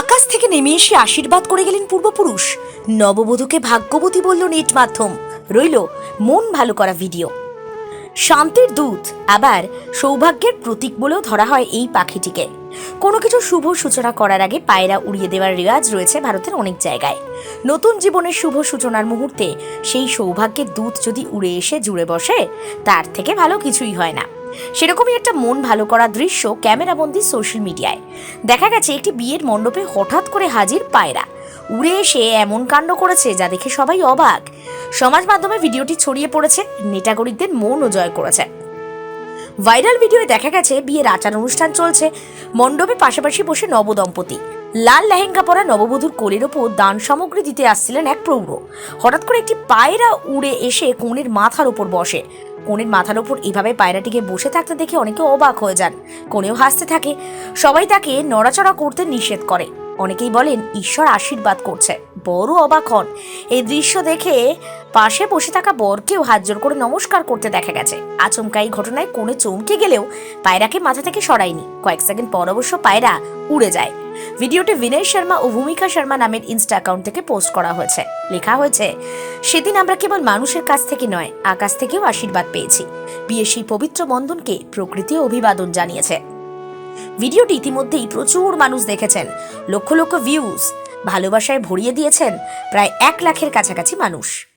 আকাশ থেকে নেমে এসে আশীর্বাদ করে গেলেন পূর্বপুরুষ। নববধূকে ভাগ্যবতী বলল নেট মাধ্যম। রইল মন ভালো করা ভিডিও। শান্তির দূত আবার সৌভাগ্যের প্রতীক বলেও ধরা হয় এই পাখিটিকে। কোনো কিছু শুভ সূচনা করার আগে পায়রা উড়িয়ে দেওয়ার রেওয়াজ রয়েছে ভারতের অনেক জায়গায়। নতুন জীবনের শুভ সূচনার মুহূর্তে সেই সৌভাগ্যের দূত যদি উড়ে এসে জুড়ে বসে, তার থেকে ভালো কিছুই হয় না। সেরকমই একটা মন ভালো করা দৃশ্য ক্যামেরাবন্দি সোশ্যাল মিডিয়ায়। দেখা গেছে একটি বিয়ের মণ্ডপে হঠাৎ করে হাজির পায়রা। উড়ে এসে এমন কাণ্ড করেছে যা দেখে সবাই অবাক। সমাজ মাধ্যমে ভিডিওটি ছড়িয়ে পড়েছে নেটাগরিকদের মনও জয় করেছে। ভাইরাল ভিডিওয়ে দেখা গেছে বিয়ের আচার অনুষ্ঠান চলছে। মণ্ডপে পাশাপাশি বসে নবদম্পতি। লাল লেহেঙ্গা পরা নববধূর কোলের ওপর দান সামগ্রী দিতে আসছিলেন এক প্রৌঢ়। হঠাৎ করে একটি পায়রা উড়ে এসে কনের মাথার ওপর বসে। কনের মাথার ওপর এভাবে পায়রাটিকে বসে থাকতে দেখে অনেকে অবাক হয়ে যান। কনেও হাসতে থাকে। সবাই তাকে নড়াচড়া করতে নিষেধ করে। অনেকেই বলেন, ঈশ্বর আশীর্বাদ করছে। বড় অবাক হন। এই দৃশ্য দেখে পাশে বসে থাকা বরকেও হাত জোর করে নমস্কার করতে দেখা গেছে। আচমকা এই ঘটনায় কোণে চমকে গেলেও পায়রাকে মাথা থেকে সরায়নি। কয়েক সেকেন্ড পর অবশ্য পায়রা উড়ে যায়। ভিডিওটি বিনয় শর্মা ও ভূমিকা শর্মা নামের ইনস্টা অ্যাকাউন্ট থেকে পোস্ট করা হয়েছে। লেখা হয়েছে, সেদিন আমরা কেবল মানুষের কাছ থেকে নয়, আকাশ থেকেও আশীর্বাদ পেয়েছি। বিয়ের সেই পবিত্র বন্ধনকে প্রকৃতি অভিবাদন জানিয়েছে। ভিডিওটি ইতিমধ্যেই প্রচুর মানুষ দেখেছেন। লক্ষ লক্ষ ভিউজ ভালোবাসায় ভরিয়ে দিয়েছেন প্রায় এক লাখের কাছাকাছি মানুষ।